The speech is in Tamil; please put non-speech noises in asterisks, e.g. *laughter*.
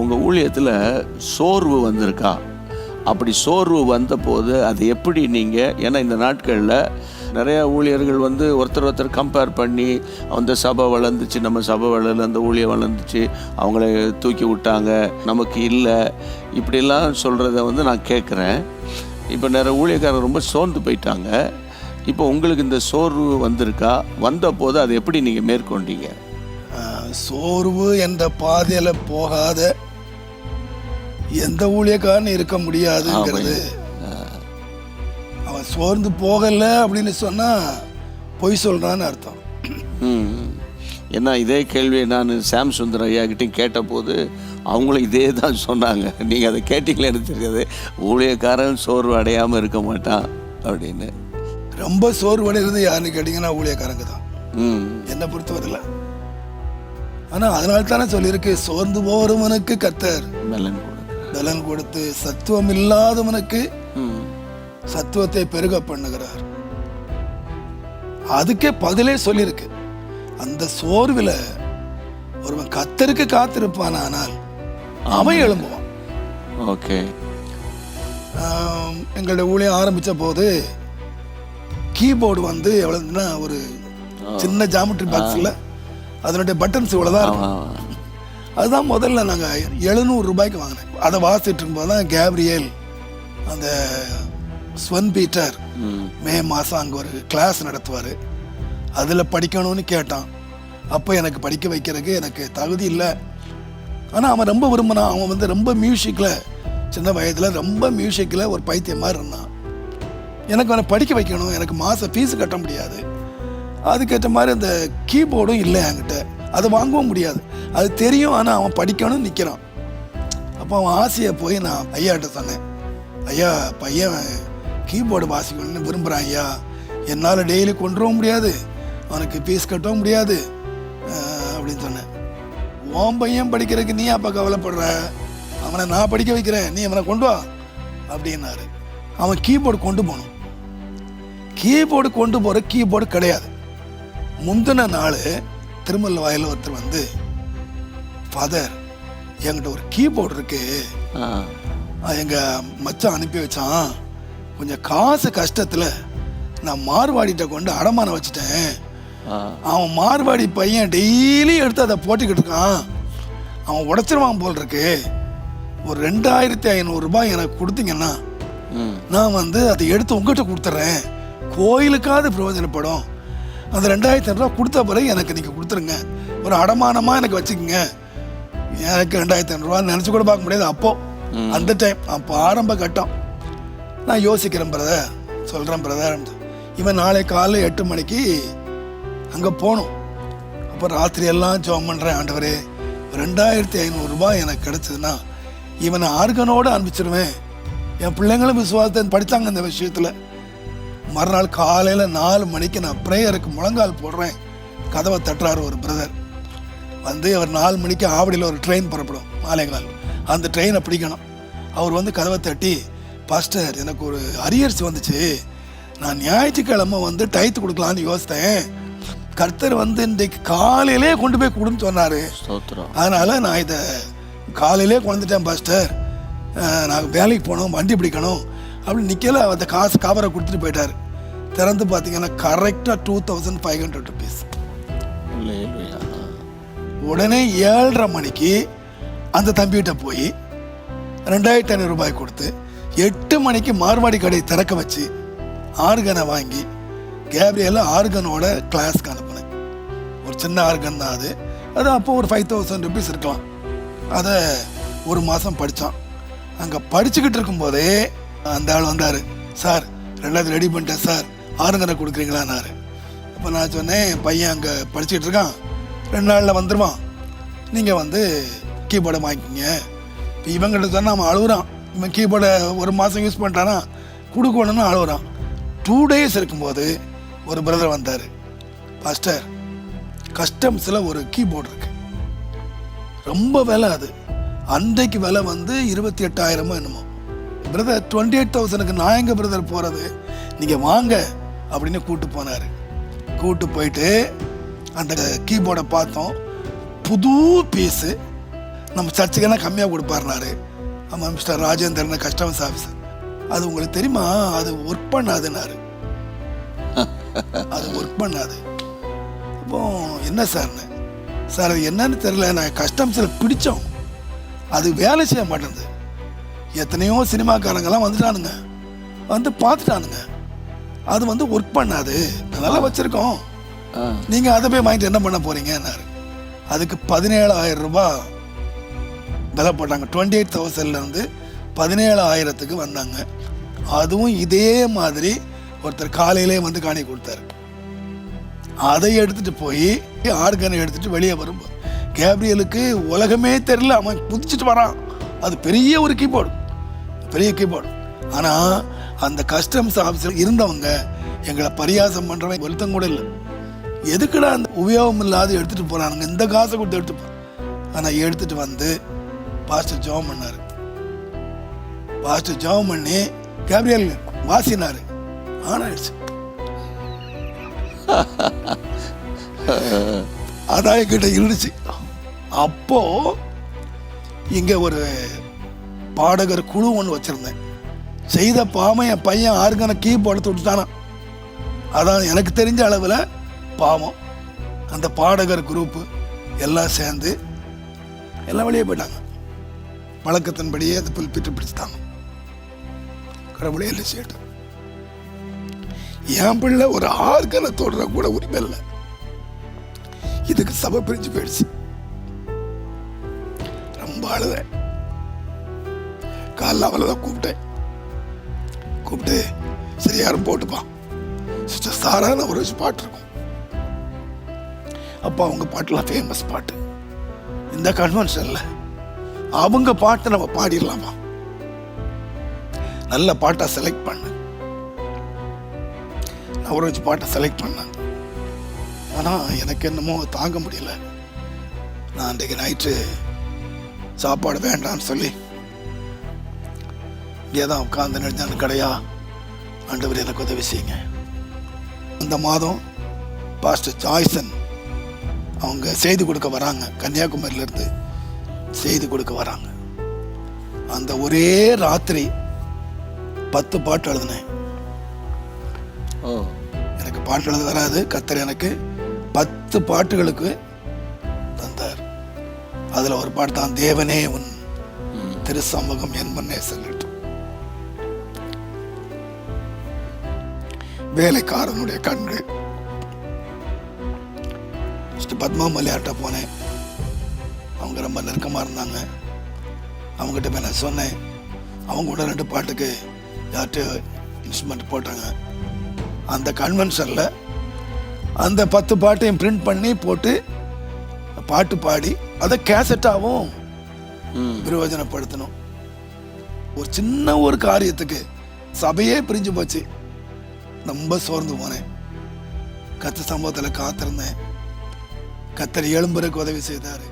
உங்கள் ஊழியத்தில் சோர்வு வந்திருக்கா? அப்படி சோர்வு வந்தபோது அது எப்படி நீங்கள் ஏன்னா இந்த நாட்களில் நிறையா ஊழியர்கள் வந்து ஒருத்தர் ஒருத்தர் கம்பேர் பண்ணி அந்த சபை வளர்ந்துச்சு நம்ம சபை வளரல அந்த ஊழியம் வளர்ந்துச்சு அவங்கள தூக்கி விட்டாங்க நமக்கு இல்லை இப்படிலாம் சொல்கிறத வந்து நான் கேட்குறேன் இப்போ நிறைய ஊழியக்காரர் ரொம்ப சோர்ந்து போயிட்டாங்க. இப்போ உங்களுக்கு இந்த சோர்வு வந்திருக்கா? வந்த போது அதை எப்படி நீங்கள் மேற்கொண்டீங்க? சோர்வு என்ற பாதையில் போகாத எந்த ஊழியக்காரனும் இருக்க முடியாதுங்கிறது. அவன் சோர்ந்து போகல அப்படின்னு சொன்னா பொய் சொல்றான்னு அர்த்தம். ஏன்னா இதே கேள்வியை நான் சாம் சுந்தர் ஐயா கிட்டையும் கேட்டபோது அவங்களும் இதே தான் சொன்னாங்க. நீங்கள் அதை கேட்டீங்களேன்னு தெரியாது. ஊழியக்காரன் சோர்வு அடையாமல் இருக்க மாட்டான் அப்படின்னு. ரொம்ப சோர்வடைகிறது யாருன்னு கேட்டிங்கன்னா ஊழியக்காரங்க தான். ம். என்னை பொறுத்தவரையில். ஆனா அதனால தானே சொல்லியிருக்கு சோர்ந்து போறவனுக்கு கத்தர் கொடுக்குறேன் பலன் கொடுத்து சத்துவம் இல்லாதவனுக்கு சத்துவத்தை பெருக பண்ணுகிறார். அதுக்கே பதிலே சொல்லியிருக்கு. அந்த சோர்வில் ஒருவன் கத்தருக்கு காத்திருப்பான் ஆனால் அவன் எழும்புவான். ஓகே. எங்களுடைய ஊழியம் ஆரம்பிச்ச போது கீபோர்டு வந்து எவ்வளவுன்னா ஒரு சின்ன ஜாமெட்ரி பாக்ஸில் அதனுடைய பட்டன்ஸ் இவ்வளோதான் இருக்கும். ஆமாம் அதுதான் முதல்ல நாங்கள் எழுநூறு ரூபாய்க்கு வாங்கினேன். அதை வாசிட்டு இருக்கும்போது தான் கேப்ரியல் அந்த ஸ்வன் பீட்டர் ம். மே மாதம் அங்கே ஒரு கிளாஸ் நடத்துவார். அதில் படிக்கணும்னு கேட்டான். அப்போ எனக்கு படிக்க வைக்கிறதுக்கு எனக்கு தகுதி இல்லை. ஆனால் அவன் ரொம்ப விரும்பினான். அவன் வந்து ரொம்ப மியூசிக்கில் சின்ன வயதில் ரொம்ப மியூசிக்கில் ஒரு பைத்தியம் மாதிரி இருந்தான். எனக்கு அவனை படிக்க வைக்கணும். எனக்கு மாதம் ஃபீஸ் கட்ட முடியாது. அதுக்கேற்ற மாதிரி அந்த கீபோர்டும் இல்லை என்கிட்ட. அதை வாங்கவும் முடியாது. அது தெரியும் ஆனால் அவன் படிக்கணும்னு நிற்கிறான் அப்போ அவன் ஆசையை போய் நான் ஐயாட்ட சொன்னேன். ஐயா பையன் கீபோர்டு வாசிக்கணும்னு விரும்புகிறான் ஐயா. என்னால் டெய்லி கொண்டுவும் முடியாது. அவனுக்கு ஃபீஸ் கட்டவும் முடியாது. அப்படின்னு சொன்னேன். உன் பையன் படிக்கிறதுக்கு நீ அப்போ கவலைப்படுற? அவனை நான் படிக்க வைக்கிறேன். நீ அவனை கொண்டு வா. அப்படின்னாரு. அவன் கீபோர்டு கொண்டு போகணும் கீபோர்டு கொண்டு போகிற கீபோர்டு கிடையாது. முந்தின நாள் திருமல் வாயில் ஒருத்தர் வந்து ஃபாதர் என்கிட்ட ஒரு கீபோர்டு இருக்கு. ஆ. அஹ் எங்க மச்சான் அனுப்பி வச்சான். கொஞ்சம் காசு கஷ்டத்தில் நான் மார்வாடிட்ட கொண்டு அடமானம் வச்சுட்டேன். அவன் மார்வாடி பையன் டெய்லி எடுத்து அதை போட்டுக்கிட்டு இருக்கான். அவன் உடச்சிருவான் போல் இருக்கு. ஒரு ரெண்டாயிரத்தி ஐநூறுரூபாய் எனக்கு கொடுத்தீங்கன்னா நான் வந்து அதை எடுத்து உங்ககிட்ட கொடுத்துட்றேன் கோயிலுக்காவது பிரயோஜனப்படும். அந்த ரெண்டாயிரத்தி ஐநூறுரூவா கொடுத்த பிறகு எனக்கு நீங்கள் கொடுத்துருங்க. ஒரு அடமானமாக எனக்கு வச்சுக்கோங்க. எனக்கு ரெண்டாயிரத்தி ஐநூறுரூவா நினச்சி கூட பார்க்க முடியாது அப்போ. அந்த டைம் அப்போ ஆரம்ப கட்டம். நான் யோசிக்கிறேன் பிரதர் சொல்கிறேன் பிரதர் இவன் நாளை காலை எட்டு மணிக்கு அங்கே போகணும். அப்போ ராத்திரி எல்லாம் ஜோம் பண்ணுறேன் ஆண்டவரே. ரெண்டாயிரத்தி ஐநூறுரூபா எனக்கு கிடச்சதுன்னா இவனை ஆர்கனோடு அனுப்பிச்சிடுவேன் என் பிள்ளைங்களும் விசுவாசத்தை படித்தாங்க இந்த விஷயத்தில். மறுநாள் காலையில் நாலு மணிக்கு நான் ப்ரேயருக்கு முழங்கால் போடுறேன். கதவை தட்டுறாரு ஒரு பிரதர் வந்து அவர் நாலு மணிக்கு ஆவடியில் ஒரு ட்ரெயின் புறப்படும் மாலைகால் அந்த ட்ரெயினை பிடிக்கணும். அவர் வந்து கதவை தட்டி பாஸ்டர் எனக்கு ஒரு அரியர்ச்சி வந்துச்சு. நான் ஞாயிற்றுக்கிழமை வந்து டயத்து கொடுக்கலான்னு யோசித்தேன். கர்த்தர் வந்து இன்றைக்கு காலையிலே கொண்டு போய் கொடுன்னு சொன்னார். அதனால் நான் இதை காலையிலே கொண்டுட்டேன் பாஸ்டர் நான் வேலைக்கு போகணும் வண்டி பிடிக்கணும். அப்படி நிற்கல அந்த காசு கவரை கொடுத்துட்டு போயிட்டார். திறந்து பார்த்தீங்கன்னா கரெக்டாக two thousand five hundred rupees. உடனே ஏழரை மணிக்கு அந்த தம்பிகிட்ட போய் ரெண்டாயிரத்தி ஐநூறு ரூபாய் கொடுத்து எட்டு மணிக்கு மார்வாடி கடை திறக்க வச்சு ஆர்கனை வாங்கி கேப்ரியல ஆர்கனோட கிளாஸ்க்கு அனுப்புனேன். ஒரு சின்ன ஆர்கன் தான் அது. அது அப்போ ஒரு ஃபைவ் தௌசண்ட் ருபீஸ் இருக்கலாம். அதை ஒரு மாதம் படித்தான் அங்கே படிச்சுக்கிட்டு இருக்கும்போதே அந்த ஆள் வந்தார். சார் ரெண்டாவது ரெடி பண்ணிட்டேன் சார். ஆறுங்கரை கொடுக்குறீங்களான்னாரு. அப்போ நான் சொன்னேன் பையன் அங்கே படிச்சுக்கிட்டு இருக்கான். ரெண்டு நாளில் வந்துடுவான் நீங்கள் வந்து கீபோர்டை வாங்கிக்கிங்க. இப்போ இவங்கிட்ட சொன்னால் அவன் அழுகுறான் இவன் கீபோர்டை ஒரு மாதம் யூஸ் பண்ணிட்டானா கொடுக்கணும்னு அழுகுறான் டூ டேஸ் இருக்கும்போது ஒரு பிரதர் வந்தார். பாஸ்டர் கஸ்டம்ஸில் ஒரு கீபோர்டு இருக்கு. ரொம்ப விலை அது. அன்றைக்கு விலை வந்து இருபத்தி எட்டாயிரமோ என்னமோ. பிரதர் டுவெண்ட்டி எயிட் தௌசண்ட்க்கு நான் எங்கள் பிரதர் போகிறது நீங்கள் வாங்க அப்படின்னு கூப்பிட்டு போனார். கூப்பிட்டு போயிட்டு அந்த கீபோர்டை பார்த்தோம். புது பீஸு நம்ம சர்ச்சுக்கெல்லாம் கம்மியாக கொடுப்பாருனாரு? ஆமாம் மிஸ்டர் ராஜேந்திரன் கஸ்டமர்ஸ் ஆஃபீஸர் அது உங்களுக்கு தெரியுமா? அது ஒர்க் பண்ணாதுன்னாரு. அது ஒர்க் பண்ணாது. அப்போ என்ன சார்னு சார் அது என்னன்னு தெரியல. நான் கஸ்டம்ஸில் பிடிச்சோம். அது வேலை செய்ய மாட்டேங்குது. எத்தனையோ சினிமாக்காரங்கெல்லாம் வந்துட்டானுங்க. வந்து பார்த்துட்டானுங்க. அது வந்து ஒர்க் பண்ணாது. நல்லா வச்சுருக்கோம். நீங்கள் அதை போய் வாங்கிட்டு என்ன பண்ண போறீங்கன்னாரு. அதுக்கு பதினேழாயிரம் ரூபாய் விலை போட்டாங்க. டுவெண்ட்டி எயிட் தௌசண்ட்லேருந்து பதினேழாயிரத்துக்கு வந்தாங்க. அதுவும் இதே மாதிரி ஒருத்தர் காலையிலே வந்து காணி கொடுத்தாரு. அதை எடுத்துட்டு போய் ஆர்கனை எடுத்துட்டு வெளியே வரும்போது கேப்ரியலுக்கு உலகமே தெரியல. அவன் புதிச்சிட்டு வரான். அது பெரிய ஒரு கீபோர்டு. பெரிய கீபோர்டு. ஆனால் அந்த கஸ்டம்ஸ் ஆஃபீஸில் இருந்தவங்க எங்களை பரியாசம் பண்ணுறவன் ஒருத்தம் கூட இல்லை. எதுக்குடா அந்த உபயோகம் இல்லாத எடுத்துட்டு போறானுங்க? இந்த காசை கொடுத்து எடுத்து போ. ஆனால் எடுத்துட்டு வந்து பாஸ்டர் ஜெபம் பண்ணாரு. பாஸ்டர் ஜெபம் பண்ணி கேப்ரியல் வாசினாரு. ஆனாயிடுச்சு. *laughs* அதான் என்கிட்ட இருந்துச்சு. அப்போ இங்கே ஒரு பாடகர் குழு ஒன்று வச்சுருந்தேன். செய்த பாவம் என் பையன் ஆர்கனை கீபோர்டு விட்டுட்டானா. அதான் எனக்கு தெரிஞ்ச அளவில் பாவம். அந்த பாடகர் குரூப்பு எல்லாம் சேர்ந்து எல்லாம் வெளியே போயிட்டாங்க. வழக்கத்தின்படியே அதை புல்பிட்டு பிடிச்சிட்டாங்க. கடவுளே இல்லை சேட்டு. என் பிள்ளை ஒரு ஆர்கனை தொடுற கூட உரிமை இல்லை. இதுக்கு சபை பிரிஞ்சு போயிடுச்சு. ரொம்ப அழுதேன். காலைல அவளை தான் கூப்பிட்டேன். கூப்பிட்டு சரி யாரும் போட்டுப்பான் சிஸ்டர் சாரான ஒரு பாட்டு இருக்கும். அப்போ அவங்க பாட்டுலாம் ஃபேமஸ் பாட்டு. இந்த கன்வென்ஷனில் அவங்க பாட்டை நம்ம பாடிடலாமா? நல்ல பாட்டை செலக்ட் பண்ணு. நான் ஒரு வச்சு பாட்டை செலக்ட் பண்ணேன். ஆனால் எனக்கு என்னமோ தாங்க முடியல. நான் அன்றைக்கு நைட்டு சாப்பாடு வேண்டாம்னு சொல்லி. இங்கே தான் உட்காந்து நெடுஞ்சான் கடையா ஆண்டவர் எனக்கு உதவி செய்யுங்க. இந்த மாதம் பாஸ்டர் ஜாய்சன் அவங்க செய்தி கொடுக்க வராங்க. கன்னியாகுமரியிலேருந்து செய்தி கொடுக்க வராங்க. அந்த ஒரே ராத்திரி பத்து பாட்டு எழுதினேன். எனக்கு பாட்டு எழுத வராது. கத்தர் எனக்கு பத்து பாட்டுகளுக்கு தந்தார். அதில் ஒரு பாட்டு தான் தேவனே உன் திருசமூகம் என் முன்னே செல்லட்டும். வேலைக்காரனுடைய கண்கள். ஃபஸ்ட்டு பத்மா மலையாட்ட போனேன். அவங்க ரொம்ப நெருக்கமாக இருந்தாங்க. அவங்ககிட்ட போய் நான் சொன்னேன். அவங்க கூட ரெண்டு பாட்டுக்கு யார்கிட்ட இன்ஸ்ட்ருமெண்ட் போட்டாங்க. அந்த கன்வென்ஷனில் அந்த பத்து பாட்டையும் பிரிண்ட் பண்ணி போட்டு பாட்டு பாடி அதை கேசட்டாகவும் பிரயோஜனப்படுத்தணும். ஒரு சின்ன ஒரு காரியத்துக்கு சபையே பிரிஞ்சு போச்சு. ரொம்ப சோர்ந்து போனேன். கத்த சம்பவத்தில் காத்திருந்தேன். கத்தர் எழும்புறக்கு உதவி செய்தார்.